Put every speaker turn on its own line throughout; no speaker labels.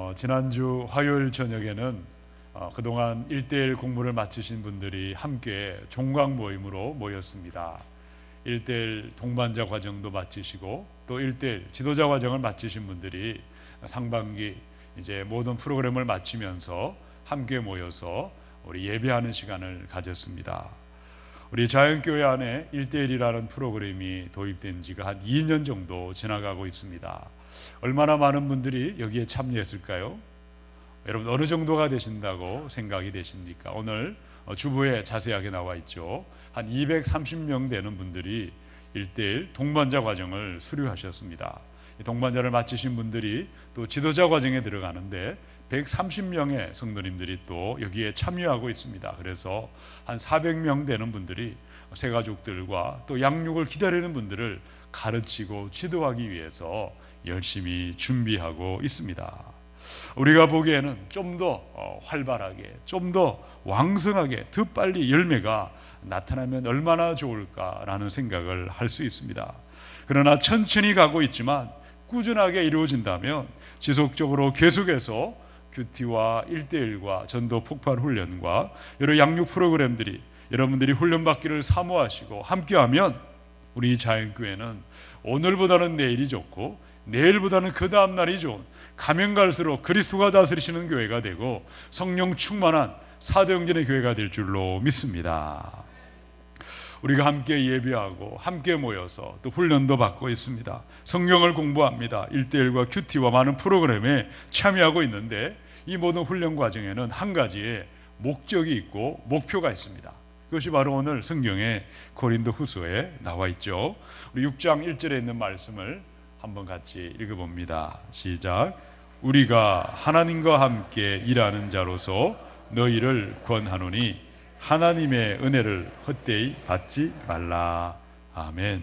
어, 지난주 화요일 저녁에는 어, 그동안 일대일 공부를 마치신 분들이 함께 종강 모임으로 모였습니다. 일대일 동반자 과정도 마치시고 또일대일 지도자 과정을 마치신 분들이 상반기 이제 모든 프로그램을 마치면서 함께 모여서 우리 예배하는 시간을 가졌습니다. 우리 자연교회 안에 일대일이라는 프로그램이 도입된 지가 한 2년 정도 지나가고 있습니다. 얼마나 많은 분들이 여기에 참여했을까요? 여러분 어느 정도가 되신다고 생각이 되십니까? 오늘 어, 주부에 자세하게 나와 있죠. 한 230명 되는 분들이 일대일 동반자 과정을 수료하셨습니다. 이 동반자를 마치신 분들이 또 지도자 과정에 들어가는데 130명의 성도님들이 또 여기에 참여하고 있습니다. 그래서 한 400명 되는 분들이 새 가족들과 또 양육을 기다리는 분들을 가르치고 지도하기 위해서 열심히 준비하고 있습니다. 우리가 보기에는 좀 더 활발하게, 좀 더 왕성하게, 더 빨리 열매가 나타나면 얼마나 좋을까라는 생각을 할 수 있습니다. 그러나 천천히 가고 있지만 꾸준하게 이루어진다면 지속적으로 계속해서 큐티와 일대일과 전도 폭발 훈련과 여러 양육 프로그램들이 여러분들이 훈련받기를 사모하시고 함께하면 우리 자연교회는 오늘보다는 내일이 좋고 내일보다는 그 다음 날이 좋은 가면 갈수록 그리스도가 다스리시는 교회가 되고 성령 충만한 사도영전의 교회가 될 줄로 믿습니다. 우리가 함께 예배하고 함께 모여서 또 훈련도 받고 있습니다. 성경을 공부합니다. 일대일과 큐티와 많은 프로그램에 참여하고 있는데 이 모든 훈련 과정에는 한 가지의 목적이 있고 목표가 있습니다. 그것이 바로 오늘 성경의 고린도 후서에 나와 있죠. 우리 6장 1절에 있는 말씀을 한번 같이 읽어봅니다. 시작. 우리가 하나님과 함께 일하는 자로서 너희를 권하노니 하나님의 은혜를 헛되이 받지 말라. 아멘.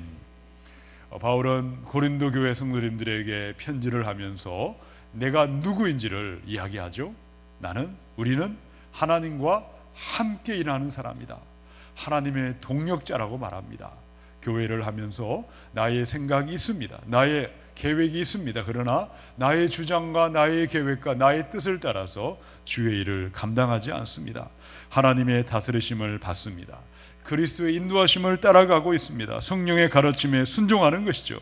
어, 바울은 고린도 교회 성도님들에게 편지를 하면서 내가 누구인지를 이야기하죠. 나는 우리는 하나님과 함께 일하는 사람이다. 하나님의 동력자라고 말합니다. 교회를 하면서 나의 생각이 있습니다. 나의 계획이 있습니다. 그러나 나의 주장과 나의 계획과 나의 뜻을 따라서 주의 일을 감당하지 않습니다. 하나님의 다스리심을 받습니다. 그리스도의 인도하심을 따라가고 있습니다. 성령의 가르침에 순종하는 것이죠.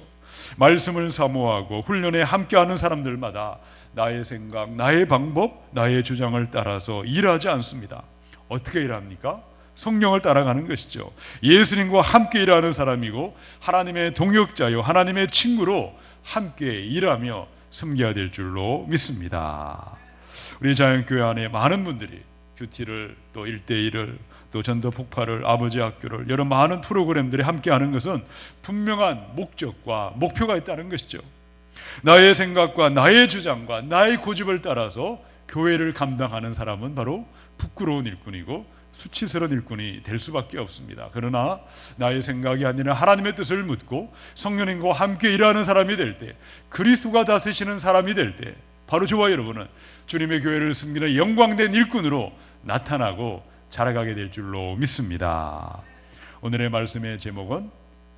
말씀을 사모하고 훈련에 함께하는 사람들마다 나의 생각, 나의 방법, 나의 주장을 따라서 일하지 않습니다. 어떻게 일합니까? 성령을 따라가는 것이죠. 예수님과 함께 일하는 사람이고 하나님의 동역자요, 하나님의 친구로 함께 일하며 섬겨야 될 줄로 믿습니다. 우리 자연교회 안에 많은 분들이 큐티를 또 일대일을 또 전도 폭발을 아버지 학교를 여러 많은 프로그램들이 함께하는 것은 분명한 목적과 목표가 있다는 것이죠. 나의 생각과 나의 주장과 나의 고집을 따라서 교회를 감당하는 사람은 바로 부끄러운 일꾼이고 수치스러운 일꾼이 될 수밖에 없습니다. 그러나 나의 생각이 아니라 하나님의 뜻을 묻고 성령님과 함께 일하는 사람이 될 때, 그리스도가 다스리시는 사람이 될 때, 바로 저와 여러분은 주님의 교회를 섬기는 영광된 일꾼으로 나타나고 자라가게 될 줄로 믿습니다. 오늘의 말씀의 제목은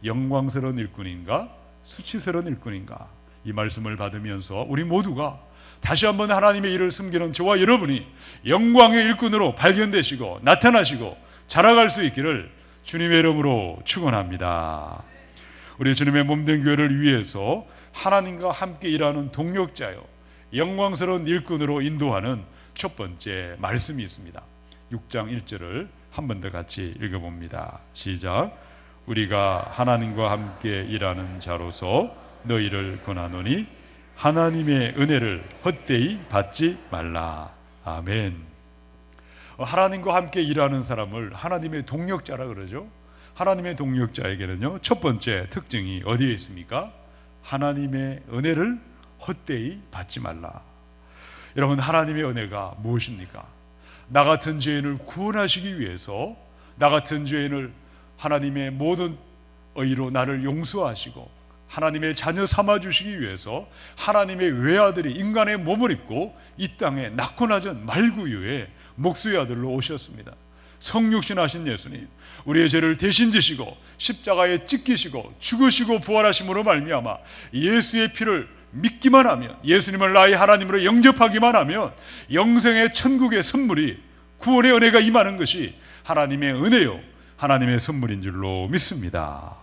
영광스러운 일꾼인가 수치스러운 일꾼인가 이 말씀을 받으면서 우리 모두가 다시 한번 하나님의 일을 섬기는 저와 여러분이 영광의 일꾼으로 발견되시고 나타나시고 자라갈 수 있기를 주님의 이름으로 축원합니다. 우리 주님의 몸된 교회를 위해서 하나님과 함께 일하는 동력자요 영광스러운 일꾼으로 인도하는 첫 번째 말씀이 있습니다. 6장 1절을 한 번 더 같이 읽어봅니다. 시작. 우리가 하나님과 함께 일하는 자로서 너희를 권하노니 하나님의 은혜를 헛되이 받지 말라. 아멘. 어, 하나님과 함께 일하는 사람을 하나님의 동력자라 그러죠. 하나님의 동력자에게는요 첫 번째 특징이 어디에 있습니까? 하나님의 은혜를 헛되이 받지 말라. 여러분 하나님의 은혜가 무엇입니까? 나 같은 죄인을 구원하시기 위해서 나 같은 죄인을 하나님의 모든 의로 나를 용서하시고 하나님의 자녀 삼아 주시기 위해서 하나님의 외아들이 인간의 몸을 입고 이 땅에 낳고 낮은 말구유의 목수의 아들로 오셨습니다. 성육신 하신 예수님, 우리의 죄를 대신 지시고 십자가에 찢기시고 죽으시고 부활하심으로 말미암아 예수의 피를 믿기만 하면 예수님을 나의 하나님으로 영접하기만 하면 영생의 천국의 선물이 구원의 은혜가 임하는 것이 하나님의 은혜요 하나님의 선물인 줄로 믿습니다.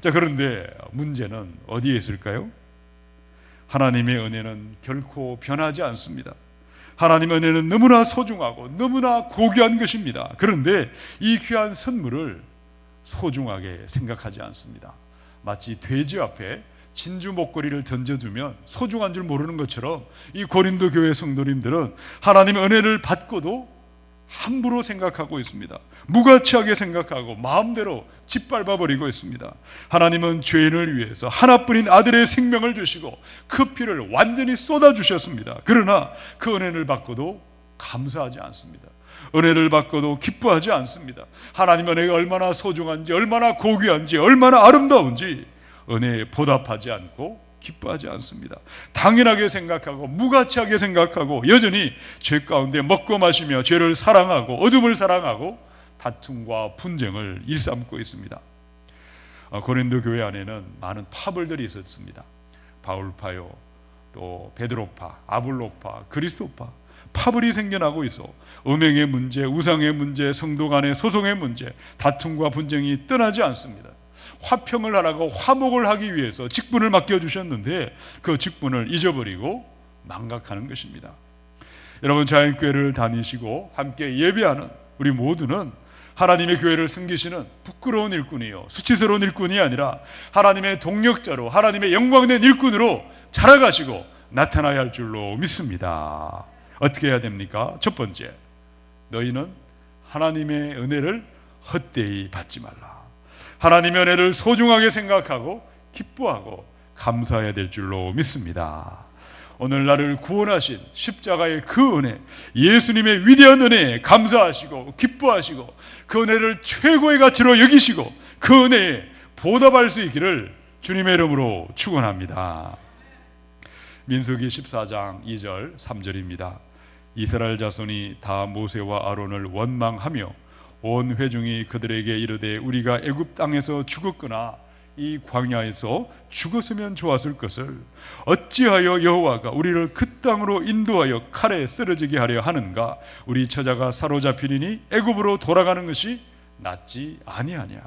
자 그런데 문제는 어디에 있을까요? 하나님의 은혜는 결코 변하지 않습니다. 하나님의 은혜는 너무나 소중하고 너무나 고귀한 것입니다. 그런데 이 귀한 선물을 소중하게 생각하지 않습니다. 마치 돼지 앞에 진주 목걸이를 던져주면 소중한 줄 모르는 것처럼 이 고린도 교회 성도님들은 하나님의 은혜를 받고도 함부로 생각하고 있습니다. 무가치하게 생각하고 마음대로 짓밟아 버리고 있습니다. 하나님은 죄인을 위해서 하나뿐인 아들의 생명을 주시고 그 피를 완전히 쏟아 주셨습니다. 그러나 그 은혜를 받고도 감사하지 않습니다. 은혜를 받고도 기뻐하지 않습니다. 하나님 은혜가 얼마나 소중한지, 얼마나 고귀한지, 얼마나 아름다운지 은혜에 보답하지 않고 기뻐하지 않습니다. 당연하게 생각하고 무가치하게 생각하고 여전히 죄 가운데 먹고 마시며 죄를 사랑하고 어둠을 사랑하고 다툼과 분쟁을 일삼고 있습니다. 어, 고린도 교회 안에는 많은 파벌들이 있었습니다. 바울파요, 또 베드로파, 아볼로파, 그리스도파 파벌이 생겨나고 있어 음행의 문제, 우상의 문제, 성도 간의 소송의 문제, 다툼과 분쟁이 떠나지 않습니다. 화평을 하라고 화목을 하기 위해서 직분을 맡겨 주셨는데 그 직분을 잊어버리고 망각하는 것입니다. 여러분 자연교회를 다니시고 함께 예배하는 우리 모두는 하나님의 교회를 섬기시는 부끄러운 일꾼이요 수치스러운 일꾼이 아니라 하나님의 동력자로 하나님의 영광된 일꾼으로 자라가시고 나타나야 할 줄로 믿습니다. 어떻게 해야 됩니까? 첫 번째, 너희는 하나님의 은혜를 헛되이 받지 말라. 하나님의 은혜를 소중하게 생각하고 기뻐하고 감사해야 될 줄로 믿습니다. 오늘 나를 구원하신 십자가의 그 은혜, 예수님의 위대한 은혜에 감사하시고 기뻐하시고 그 은혜를 최고의 가치로 여기시고 그 은혜에 보답할 수 있기를 주님의 이름으로 축원합니다. 민수기 14장 2절 3절입니다. 이스라엘 자손이 다 모세와 아론을 원망하며 온 회중이 그들에게 이르되 우리가 애굽 땅에서 죽었거나 이 광야에서 죽었으면 좋았을 것을 어찌하여 여호와가 우리를 그 땅으로 인도하여 칼에 쓰러지게 하려 하는가? 우리 처자가 사로잡히리니 애굽으로 돌아가는 것이 낫지 아니하냐?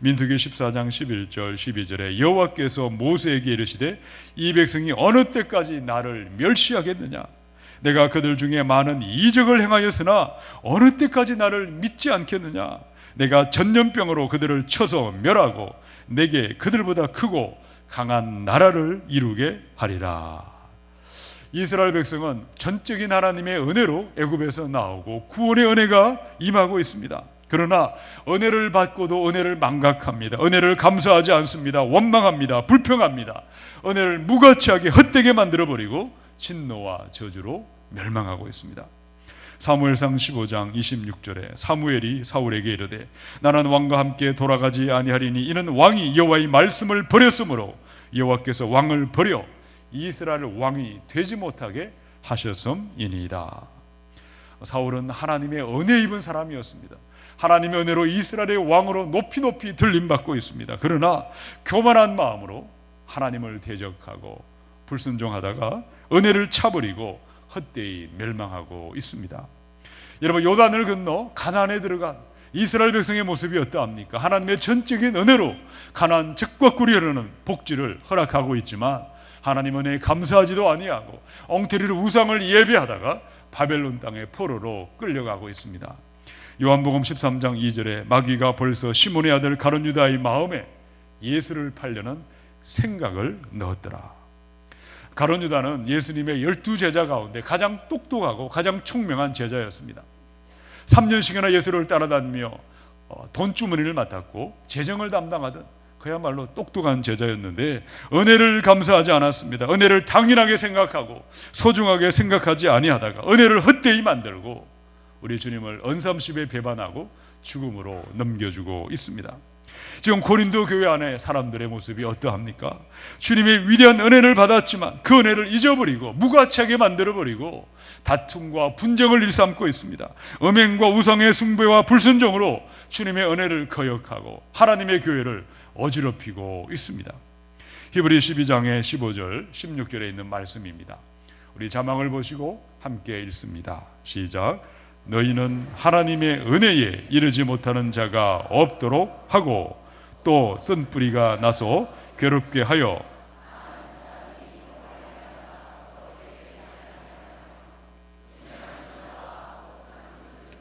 민수기 14장 11절 12절에 여호와께서 모세에게 이르시되 이 백성이 어느 때까지 나를 멸시하겠느냐 내가 그들 중에 많은 이적을 행하였으나 어느 때까지 나를 믿지 않겠느냐 내가 전염병으로 그들을 쳐서 멸하고 내게 그들보다 크고 강한 나라를 이루게 하리라. 이스라엘 백성은 전적인 하나님의 은혜로 애굽에서 나오고 구원의 은혜가 임하고 있습니다. 그러나 은혜를 받고도 은혜를 망각합니다. 은혜를 감사하지 않습니다. 원망합니다. 불평합니다. 은혜를 무가치하게 헛되게 만들어 버리고 진노와 저주로 멸망하고 있습니다. 사무엘상 15장 26절에 사무엘이 사울에게 이르되 나는 왕과 함께 돌아가지 아니하리니 이는 왕이 여호와의 말씀을 버렸으므로 여호와께서 왕을 버려 이스라엘 왕이 되지 못하게 하셨음이니이다. 사울은 하나님의 은혜 입은 사람이었습니다. 하나님의 은혜로 이스라엘의 왕으로 높이 높이 들림 받고 있습니다. 그러나 교만한 마음으로 하나님을 대적하고 불순종하다가 은혜를 차버리고 헛되이 멸망하고 있습니다. 여러분 요단을 건너 가나안에 들어간 이스라엘 백성의 모습이 어떠합니까? 하나님의 전적인 은혜로 가나안 적과 꿀이 흐르는 복지를 허락하고 있지만 하나님 은혜에 감사하지도 아니하고 엉터리로 우상을 예배하다가 바벨론 땅의 포로로 끌려가고 있습니다. 요한복음 13장 2절에 마귀가 벌써 시몬의 아들 가룟 유다의 마음에 예수를 팔려는 생각을 넣었더라. 가론 유다는 예수님의 열두 제자 가운데 가장 똑똑하고 가장 총명한 제자였습니다. 3년씩이나 예수를 따라다니며 어, 돈주머니를 맡았고 재정을 담당하던 그야말로 똑똑한 제자였는데 은혜를 감사하지 않았습니다. 은혜를 당연하게 생각하고 소중하게 생각하지 아니하다가 은혜를 헛되이 만들고 우리 주님을 언삼십에 배반하고 죽음으로 넘겨주고 있습니다. 지금 고린도 교회 안에 사람들의 모습이 어떠합니까? 주님의 위대한 은혜를 받았지만 그 은혜를 잊어버리고 무가치하게 만들어버리고 다툼과 분쟁을 일삼고 있습니다. 음행과 우상의 숭배와 불순종으로 주님의 은혜를 거역하고 하나님의 교회를 어지럽히고 있습니다. 히브리 12장의 15절, 16절에 있는 말씀입니다. 우리 자막을 보시고 함께 읽습니다. 시작. 너희는 하나님의 은혜에 이르지 못하는 자가 없도록 하고 또 쓴 뿌리가 나서 괴롭게 하여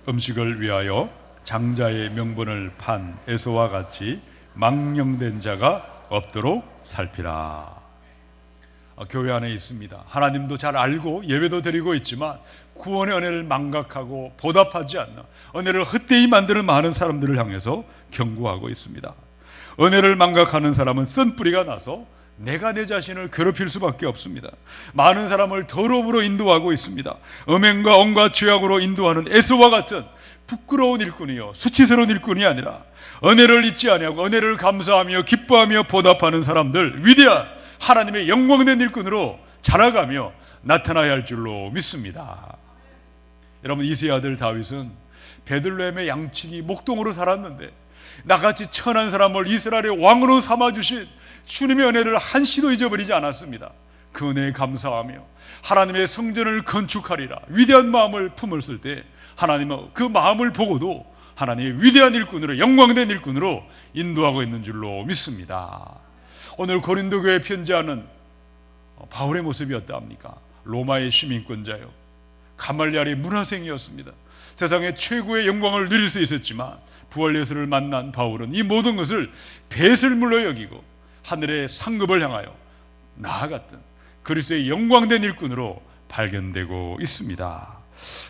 음식을 위하여 장자의 명분을 판 에서와 같이 망령된 자가 없도록 살피라. 어, 교회 안에 있습니다. 하나님도 잘 알고 예배도 드리고 있지만 구원의 은혜를 망각하고 보답하지 않나 은혜를 헛되이 만드는 많은 사람들을 향해서 경고하고 있습니다. 은혜를 망각하는 사람은 쓴 뿌리가 나서 내가 내 자신을 괴롭힐 수밖에 없습니다. 많은 사람을 더러움으로 인도하고 있습니다. 음행과 온갖 죄악으로 인도하는 에서와 같은 부끄러운 일꾼이요 수치스러운 일꾼이 아니라 은혜를 잊지 아니하고 은혜를 감사하며 기뻐하며 보답하는 사람들 위대한 하나님의 영광된 일꾼으로 자라가며 나타나야 할 줄로 믿습니다. 여러분 이세 아들 다윗은 베들레헴의 양치기 목동으로 살았는데 나같이 천한 사람을 이스라엘의 왕으로 삼아 주신 주님의 은혜를 한시도 잊어버리지 않았습니다. 그 은혜에 감사하며 하나님의 성전을 건축하리라 위대한 마음을 품었을 때 하나님은 그 마음을 보고도 하나님의 위대한 일꾼으로 영광된 일꾼으로 인도하고 있는 줄로 믿습니다. 오늘 고린도 교회 편지하는 바울의 모습이 어떠합니까? 로마의 시민권자요. 가말리알의 문화생이었습니다. 세상의 최고의 영광을 누릴 수 있었지만 부활 예수를 만난 바울은 이 모든 것을 배설물로 여기고 하늘의 상급을 향하여 나아갔던 그리스도의 영광된 일꾼으로 발견되고 있습니다.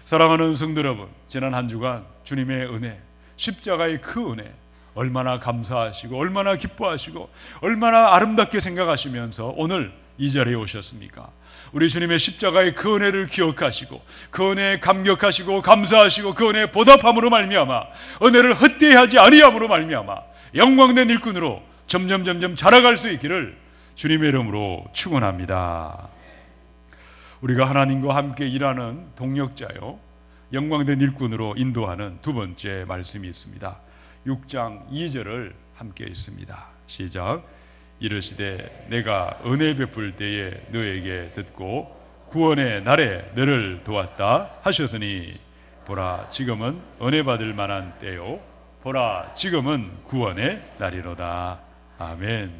사랑하는 성도 여러분, 지난 한 주간 주님의 은혜, 십자가의 그 은혜 얼마나 감사하시고 얼마나 기뻐하시고 얼마나 아름답게 생각하시면서 오늘 이 자리에 오셨습니까? 우리 주님의 십자가의 그 은혜를 기억하시고 그 은혜에 감격하시고 감사하시고 그 은혜에 보답함으로 말미암아 은혜를 헛되이 하지 아니함으로 말미암아 영광된 일꾼으로 점점 점점 자라갈 수 있기를 주님의 이름으로 축원합니다. 우리가 하나님과 함께 일하는 동력자요 영광된 일꾼으로 인도하는 두 번째 말씀이 있습니다. 6장 2절을 함께 읽습니다. 시작. 이르시되 내가 은혜 베풀 때에 너에게 듣고 구원의 날에 너를 도왔다 하셨으니 보라 지금은 은혜 받을 만한 때요 보라 지금은 구원의 날이로다. 아멘.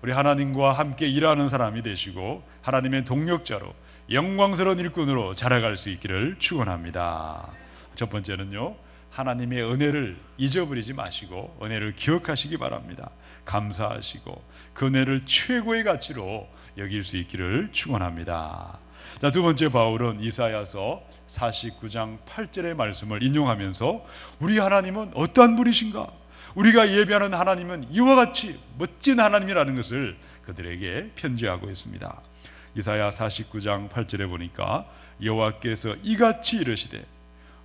우리 하나님과 함께 일하는 사람이 되시고 하나님의 동력자로 영광스러운 일꾼으로 자라갈 수 있기를 축원합니다. 첫 번째는요. 하나님의 은혜를 잊어버리지 마시고 은혜를 기억하시기 바랍니다. 감사하시고 그 은혜를 최고의 가치로 여길 수 있기를 축원합니다. 자, 두 번째 바울은 이사야서 49장 8절의 말씀을 인용하면서 우리 하나님은 어떠한 분이신가? 우리가 예배하는 하나님은 이와 같이 멋진 하나님이라는 것을 그들에게 편지하고 있습니다. 이사야 49장 8절에 보니까 여호와께서 이같이 이르시되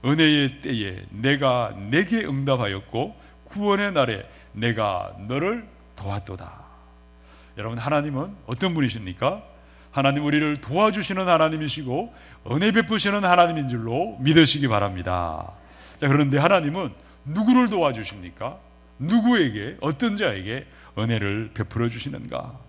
은혜의 때에 내가 내게 응답하였고 구원의 날에 내가 너를 도왔도다. 여러분 하나님은 어떤 분이십니까? 하나님 우리를 도와주시는 하나님이시고 은혜 베푸시는 하나님인 줄로 믿으시기 바랍니다. 자 그런데 하나님은 누구를 도와주십니까? 누구에게 어떤 자에게 은혜를 베풀어 주시는가?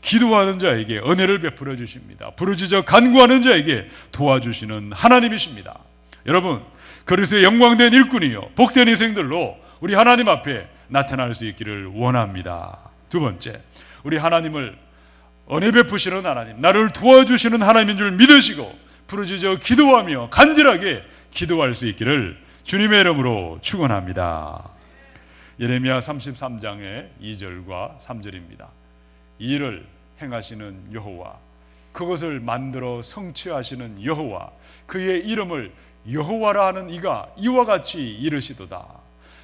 기도하는 자에게 은혜를 베풀어 주십니다. 부르짖어 간구하는 자에게 도와주시는 하나님이십니다. 여러분, 그리스의 영광된 일꾼이요 복된 인생들로 우리 하나님 앞에 나타날 수 있기를 원합니다. 두 번째, 우리 하나님을 은혜 베푸시는 하나님, 나를 도와주시는 하나님인 줄 믿으시고 부르짖어 기도하며 간절하게 기도할 수 있기를 주님의 이름으로 축원합니다. 예레미야 33장의 2절과 3절입니다. 일을 행하시는 여호와 그것을 만들어 성취하시는 여호와 그의 이름을 여호와라 하는 이가 이와 같이 이르시도다.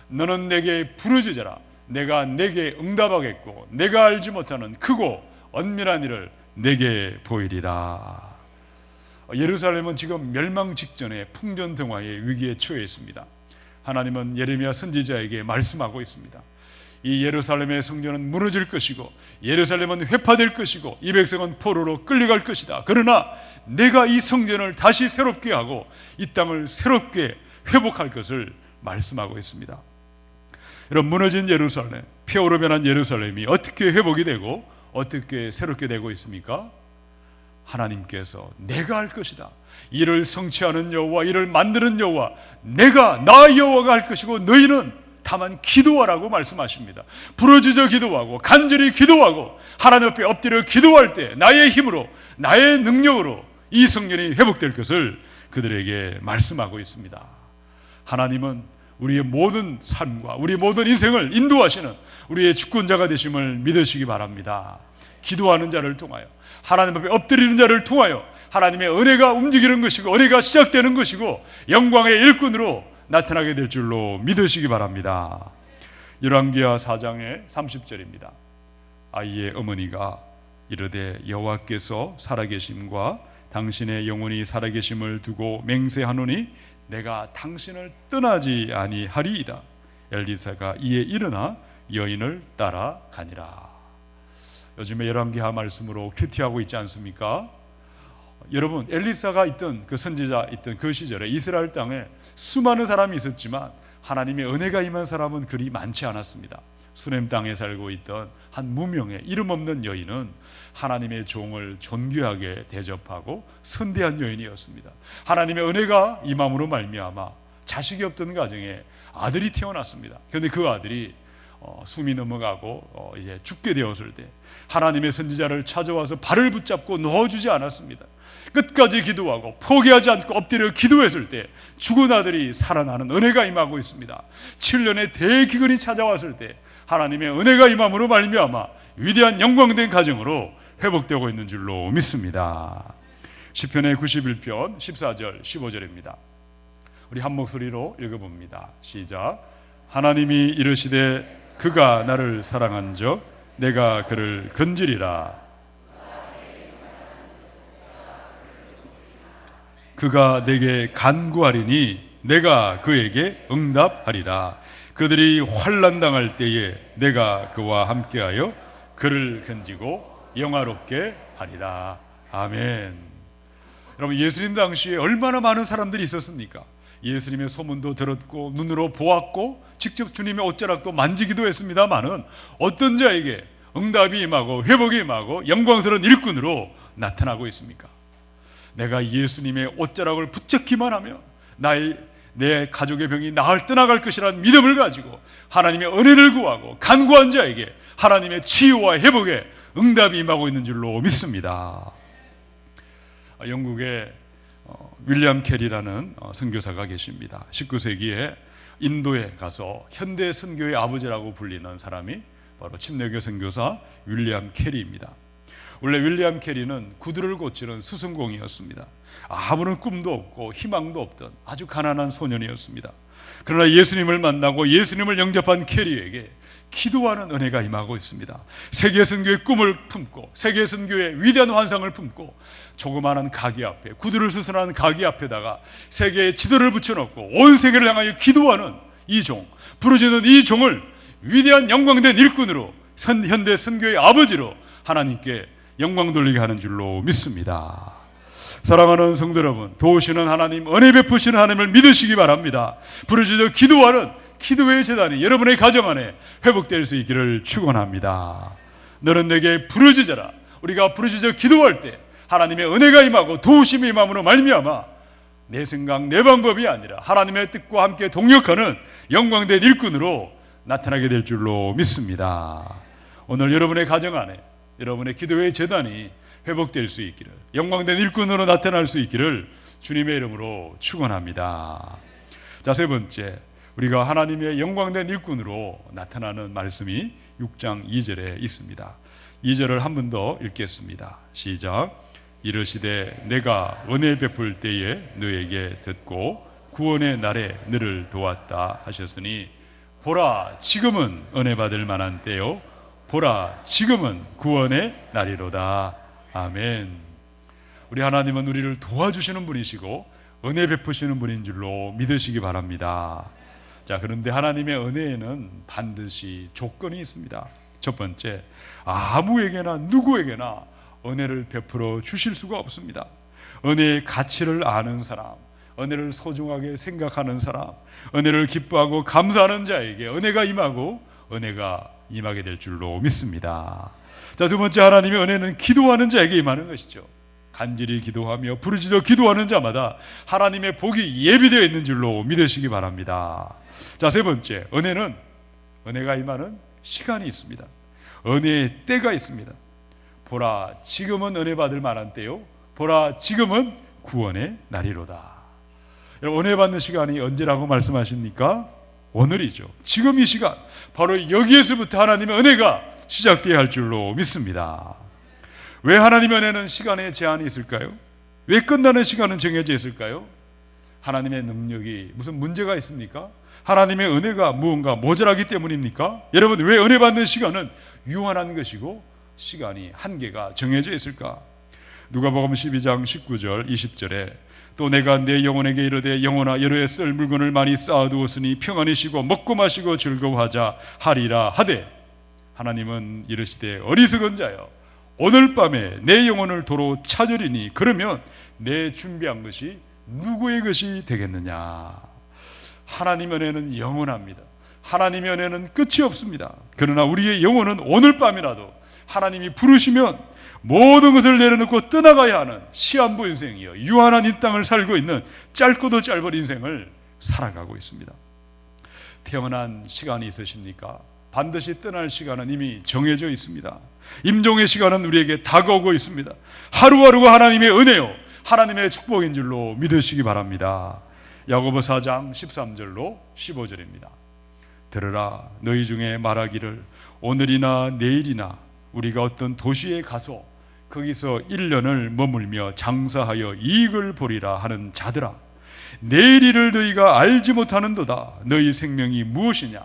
너는 내게 부르짖어라. 내가 내게 응답하겠고 내가 알지 못하는 크고 은밀한 일을 내게 보이리라. 예루살렘은 지금 멸망 직전에 풍전등화의 위기에 처해 있습니다. 하나님은 예레미야 선지자에게 말씀하고 있습니다 이 예루살렘의 성전은 무너질 것이고 예루살렘은 회파될 것이고 이 백성은 포로로 끌려갈 것이다. 그러나 내가 이 성전을 다시 새롭게 하고 이 땅을 새롭게 회복할 것을 말씀하고 있습니다. 여러분 무너진 예루살렘, 폐허로 변한 예루살렘이 어떻게 회복이 되고 어떻게 새롭게 되고 있습니까? 하나님께서 내가 할 것이다. 이를 성취하는 여호와 이를 만드는 여호와 내가 나 여호와가 할 것이고 너희는 다만 기도하라고 말씀하십니다. 부르짖어 기도하고 간절히 기도하고 하나님 앞에 엎드려 기도할 때 나의 힘으로 나의 능력으로 이 성전이 회복될 것을 그들에게 말씀하고 있습니다. 하나님은 우리의 모든 삶과 우리 모든 인생을 인도하시는 우리의 주권자가 되심을 믿으시기 바랍니다. 기도하는 자를 통하여 하나님 앞에 엎드리는 자를 통하여 하나님의 은혜가 움직이는 것이고 은혜가 시작되는 것이고 영광의 일꾼으로 나타나게 될 줄로 믿으시기 바랍니다. 열왕기하 4장의 30절입니다. 아이의 어머니가 이르되 여호와께서 살아계심과 당신의 영혼이 살아계심을 두고 맹세하노니 내가 당신을 떠나지 아니하리이다. 엘리사가 이에 일어나 여인을 따라가니라. 요즘에 열왕기하 말씀으로 큐티하고 있지 않습니까? 여러분 엘리사가 있던 그 선지자 있던 그 시절에 이스라엘 땅에 수많은 사람이 있었지만 하나님의 은혜가 임한 사람은 그리 많지 않았습니다. 수넴 땅에 살고 있던 한 무명의 이름 없는 여인은 하나님의 종을 존귀하게 대접하고 선대한 여인이었습니다. 하나님의 은혜가 임함으로 말미암아 자식이 없던 가정에 아들이 태어났습니다. 그런데 그 아들이 어, 숨이 넘어가고 어, 이제 죽게 되었을 때 하나님의 선지자를 찾아와서 발을 붙잡고 넣어주지 않았습니다. 끝까지 기도하고 포기하지 않고 엎드려 기도했을 때 죽은 아들이 살아나는 은혜가 임하고 있습니다. 7년의 대기근이 찾아왔을 때 하나님의 은혜가 임함으로 말미암아 위대한 영광된 가정으로 회복되고 있는 줄로 믿습니다. 시편의 91편 14절 15절입니다. 우리 한 목소리로 읽어봅니다. 시작. 하나님이 이르시되 그가 나를 사랑한 적 내가 그를 건지리라. 그가 내게 간구하리니 내가 그에게 응답하리라. 그들이 환난 당할 때에 내가 그와 함께하여 그를 건지고 영화롭게 하리라. 아멘. 여러분 예수님 당시에 얼마나 많은 사람들이 있었습니까? 예수님의 소문도 들었고 눈으로 보았고 직접 주님의 옷자락도 만지기도 했습니다만은 어떤 자에게 응답이 임하고 회복이 임하고 영광스러운 일꾼으로 나타나고 있습니까? 내가 예수님의 옷자락을 붙잡기만 하면 나의 내 가족의 병이 나을 떠나갈 것이라는 믿음을 가지고 하나님의 은혜를 구하고 간구한 자에게 하나님의 치유와 회복에 응답이 임하고 있는 줄로 믿습니다. 영국의 어, 윌리엄 캐리라는 어, 선교사가 계십니다. 19세기에 인도에 가서 현대 선교의 아버지라고 불리는 사람이 바로 침례교 선교사 윌리엄 캐리입니다. 원래 윌리엄 캐리는 구두를 고치는 수성공이었습니다. 아무런 꿈도 없고 희망도 없던 아주 가난한 소년이었습니다. 그러나 예수님을 만나고 예수님을 영접한 캐리에게 기도하는 은혜가 임하고 있습니다. 세계 선교의 꿈을 품고 세계 선교의 위대한 환상을 품고 조그마한 가게 앞에 구두를 수선하는 가게 앞에다가 세계의 지도를 붙여놓고 온 세계를 향하여 기도하는 이 종, 부르짖는 이 종을 위대한 영광된 일꾼으로 선, 현대 선교의 아버지로 하나님께 영광 돌리게 하는 줄로 믿습니다. 사랑하는 성도 여러분, 도우시는 하나님, 은혜 베푸시는 하나님을 믿으시기 바랍니다. 부르짖어 기도하는 기도의 재단이 여러분의 가정 안에 회복될 수 있기를 축원합니다. 너는 내게 부르짖어라. 우리가 부르짖어 기도할 때 하나님의 은혜가 임하고 도우심이 임함으로 말미암아 내 생각, 내 방법이 아니라 하나님의 뜻과 함께 동력하는 영광된 일꾼으로 나타나게 될 줄로 믿습니다. 오늘 여러분의 가정 안에 여러분의 기도의 재단이 회복될 수 있기를 영광된 일꾼으로 나타날 수 있기를 주님의 이름으로 축원합니다. 자, 세 번째. 우리가 하나님의 영광된 일꾼으로 나타나는 말씀이 6장 2절에 있습니다. 2절을 한 번 더 읽겠습니다. 시작. 이르시되 내가 은혜 베풀 때에 너에게 듣고 구원의 날에 너를 도왔다 하셨으니 보라 지금은 은혜 받을 만한 때요 보라 지금은 구원의 날이로다. 아멘. 우리 하나님은 우리를 도와주시는 분이시고 은혜 베푸시는 분인 줄로 믿으시기 바랍니다. 자, 그런데 하나님의 은혜에는 반드시 조건이 있습니다. 첫 번째, 아무에게나 누구에게나 은혜를 베풀어 주실 수가 없습니다. 은혜의 가치를 아는 사람, 은혜를 소중하게 생각하는 사람, 은혜를 기뻐하고 감사하는 자에게 은혜가 임하고 은혜가 임하게 될 줄로 믿습니다. 자, 두 번째 하나님의 은혜는 기도하는 자에게 임하는 것이죠. 간절히 기도하며 부르짖어 기도하는 자마다 하나님의 복이 예비되어 있는 줄로 믿으시기 바랍니다. 자, 세 번째, 은혜는 은혜가 임하는 시간이 있습니다. 은혜의 때가 있습니다. 보라, 지금은 은혜 받을 만한 때요. 보라, 지금은 구원의 날이로다. 여러분, 은혜 받는 시간이 언제라고 말씀하십니까? 오늘이죠. 지금 이 시간, 바로 여기에서부터 하나님의 은혜가 시작되어야 할 줄로 믿습니다. 왜 하나님의 은혜는 시간에 제한이 있을까요? 왜 끝나는 시간은 정해져 있을까요? 하나님의 능력이 무슨 문제가 있습니까? 하나님의 은혜가 무언가 모자라기 때문입니까? 여러분 왜 은혜 받는 시간은 유한한 것이고 시간이 한계가 정해져 있을까? 누가복음 12장 19절 20절에 또 내가 내 영혼에게 이르되 영혼아 여러에 쓸 물건을 많이 쌓아두었으니 평안히 쉬고 먹고 마시고 즐거워하자 하리라 하되 하나님은 이르시되 어리석은 자여 오늘 밤에 내 영혼을 도로 찾으리니 그러면 내 준비한 것이 누구의 것이 되겠느냐? 하나님의 은혜는 영원합니다. 하나님의 은혜는 끝이 없습니다. 그러나 우리의 영혼은 오늘 밤이라도 하나님이 부르시면 모든 것을 내려놓고 떠나가야 하는 시한부 인생이요. 유한한 이 땅을 살고 있는 짧고도 짧은 인생을 살아가고 있습니다. 태어난 시간이 있으십니까? 반드시 떠날 시간은 이미 정해져 있습니다. 임종의 시간은 우리에게 다가오고 있습니다. 하루하루가 하나님의 은혜요, 하나님의 축복인 줄로 믿으시기 바랍니다. 야고보 4장 13절로 15절입니다. 들으라 너희 중에 말하기를 오늘이나 내일이나 우리가 어떤 도시에 가서 거기서 1년을 머물며 장사하여 이익을 보리라 하는 자들아 내일 일을 너희가 알지 못하는도다 너희 생명이 무엇이냐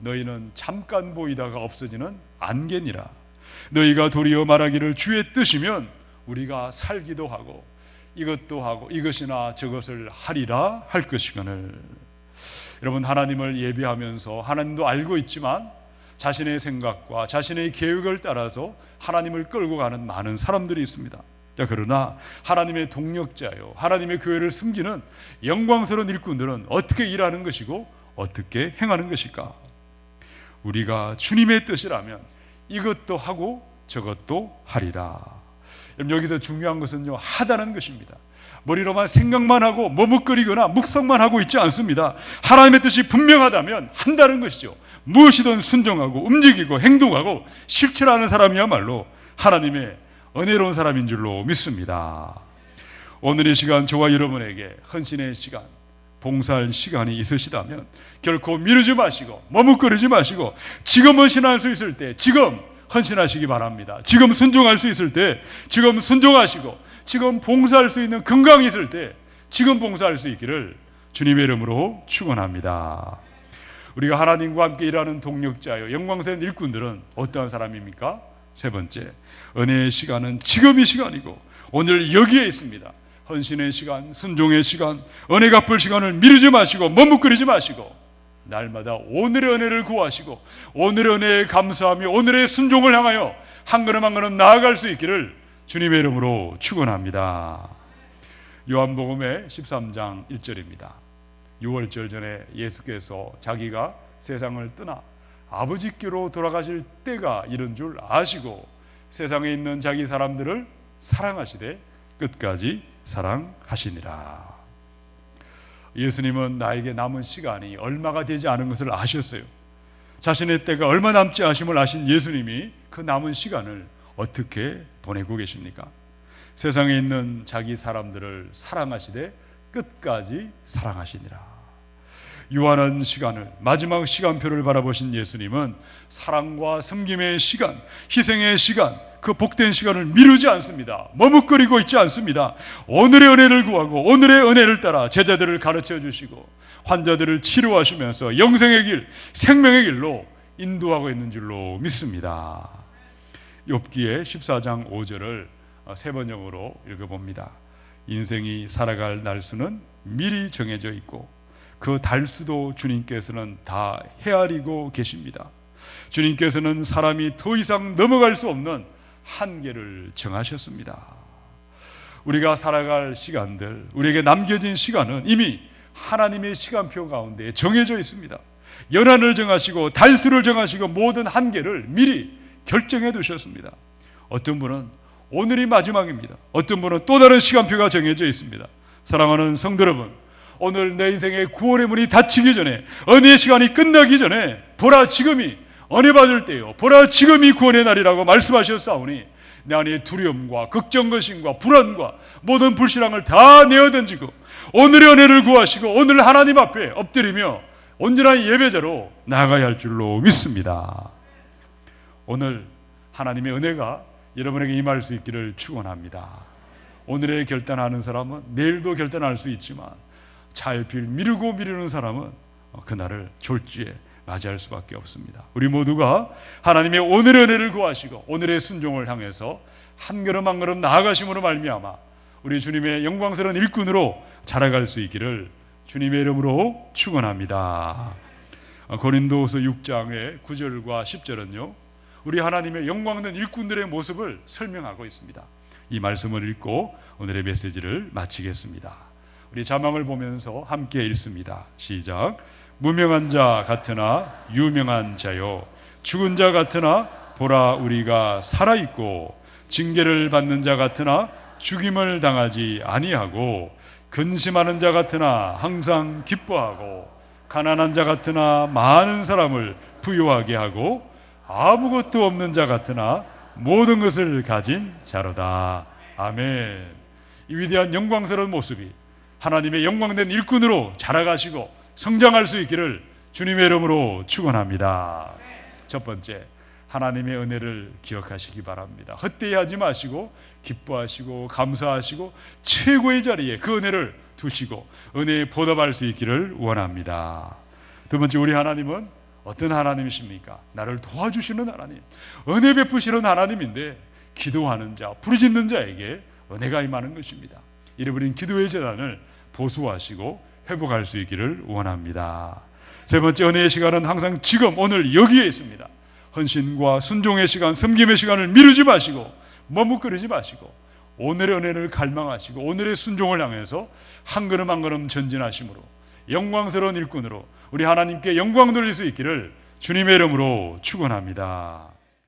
너희는 잠깐 보이다가 없어지는 안개니라 너희가 도리어 말하기를 주의 뜻이면 우리가 살기도 하고 이것도 하고 이것이나 저것을 하리라 할 것이거늘 여러분 하나님을 예배하면서 하나님도 알고 있지만 자신의 생각과 자신의 계획을 따라서 하나님을 끌고 가는 많은 사람들이 있습니다. 자, 그러나 하나님의 동력자요, 하나님의 교회를 숨기는 영광스러운 일꾼들은 어떻게 일하는 것이고 어떻게 행하는 것일까? 우리가 주님의 뜻이라면 이것도 하고 저것도 하리라. 여기서 중요한 것은요 하다는 것입니다. 머리로만 생각만 하고 머뭇거리거나 묵상만 하고 있지 않습니다. 하나님의 뜻이 분명하다면 한다는 것이죠. 무엇이든 순종하고 움직이고 행동하고 실천하는 사람이야말로 하나님의 은혜로운 사람인 줄로 믿습니다. 오늘 이 시간 저와 여러분에게 헌신의 시간, 봉사할 시간이 있으시다면 결코 미루지 마시고 머뭇거리지 마시고 지금 헌신할 수 있을 때 지금 헌신하시기 바랍니다. 지금 순종할 수 있을 때 지금 순종하시고 지금 봉사할 수 있는 건강이 있을 때 지금 봉사할 수 있기를 주님의 이름으로 축원합니다. 우리가 하나님과 함께 일하는 동력자요 영광스러운 일꾼들은 어떠한 사람입니까? 세 번째, 은혜의 시간은 지금 이 시간이고 오늘 여기에 있습니다. 헌신의 시간, 순종의 시간, 은혜 갚을 시간을 미루지 마시고 머뭇거리지 마시고 날마다 오늘의 은혜를 구하시고 오늘의 은혜에 감사하며 오늘의 순종을 향하여 한 걸음 한 걸음 나아갈 수 있기를 주님의 이름으로 축원합니다. 요한복음의 13장 1절입니다. 6월절 전에 예수께서 자기가 세상을 떠나 아버지께로 돌아가실 때가 이른 줄 아시고 세상에 있는 자기 사람들을 사랑하시되 끝까지 사랑하시니라. 예수님은 나에게 남은 시간이 얼마가 되지 않은 것을 아셨어요. 자신의 때가 얼마 남지 않으심을 아신 예수님이 그 남은 시간을 어떻게 보내고 계십니까? 세상에 있는 자기 사람들을 사랑하시되 끝까지 사랑하시니라. 유한한 시간을 마지막 시간표를 바라보신 예수님은 사랑과 섬김의 시간, 희생의 시간, 그 복된 시간을 미루지 않습니다. 머뭇거리고 있지 않습니다. 오늘의 은혜를 구하고 오늘의 은혜를 따라 제자들을 가르쳐 주시고 환자들을 치료하시면서 영생의 길, 생명의 길로 인도하고 있는 줄로 믿습니다. 욥기의 14장 5절을 세 번역으로 읽어봅니다. 인생이 살아갈 날수는 미리 정해져 있고 그 달수도 주님께서는 다 헤아리고 계십니다. 주님께서는 사람이 더 이상 넘어갈 수 없는 한계를 정하셨습니다. 우리가 살아갈 시간들, 우리에게 남겨진 시간은 이미 하나님의 시간표 가운데 정해져 있습니다. 연한을 정하시고 달수를 정하시고 모든 한계를 미리 결정해 두셨습니다. 어떤 분은 오늘이 마지막입니다. 어떤 분은 또 다른 시간표가 정해져 있습니다. 사랑하는 성도 여러분, 오늘 내 인생의 구원의 문이 닫히기 전에 은혜의 시간이 끝나기 전에 보라 지금이 은혜 받을 때요. 보라 지금이 구원의 날이라고 말씀하셨사오니 내 안에 두려움과 걱정거심과 불안과 모든 불신앙을 다 내어던지고 오늘의 은혜를 구하시고 오늘 하나님 앞에 엎드리며 온전한 예배자로 나아가야 할 줄로 믿습니다. 오늘 하나님의 은혜가 여러분에게 임할 수 있기를 축원합니다. 오늘의 결단하는 사람은 내일도 결단할 수 있지만 차일피일 미루고 미루는 사람은 그날을 졸지에 맞이할 수밖에 없습니다. 우리 모두가 하나님의 오늘의 은혜를 구하시고 오늘의 순종을 향해서 한 걸음 한 걸음 나아가심으로 말미암아 우리 주님의 영광스러운 일꾼으로 자라갈 수 있기를 주님의 이름으로 축원합니다. 고린도후서 6장의 9절과 10절은요. 우리 하나님의 영광된 일꾼들의 모습을 설명하고 있습니다. 이 말씀을 읽고 오늘의 메시지를 마치겠습니다. 우리 자막을 보면서 함께 읽습니다. 시작. 무명한 자 같으나 유명한 자요 죽은 자 같으나 보라 우리가 살아 있고 징계를 받는 자 같으나 죽임을 당하지 아니하고 근심하는 자 같으나 항상 기뻐하고 가난한 자 같으나 많은 사람을 부유하게 하고 아무것도 없는 자 같으나 모든 것을 가진 자로다. 아멘. 이 위대한 영광스러운 모습이 하나님의 영광된 일꾼으로 자라가시고 성장할 수 있기를 주님의 이름으로 축원합니다. 첫 번째, 하나님의 은혜를 기억하시기 바랍니다. 헛되이 하지 마시고 기뻐하시고 감사하시고 최고의 자리에 그 은혜를 두시고 은혜에 보답할 수 있기를 원합니다. 두 번째, 우리 하나님은 어떤 하나님이십니까? 나를 도와주시는 하나님, 은혜 베푸시는 하나님인데 기도하는 자, 부르짖는 자에게 은혜가 임하는 것입니다. 잃어버린 기도의 재단을 보수하시고 회복할 수 있기를 원합니다. 세 번째 은혜의 시간은 항상 지금 오늘 여기에 있습니다. 헌신과 순종의 시간, 섬김의 시간을 미루지 마시고 머뭇거리지 마시고 오늘의 은혜를 갈망하시고 오늘의 순종을 향해서 한 걸음 한 걸음 전진하심으로 영광스러운 일꾼으로 우리 하나님께 영광 돌릴 수 있기를 주님의 이름으로 축원합니다.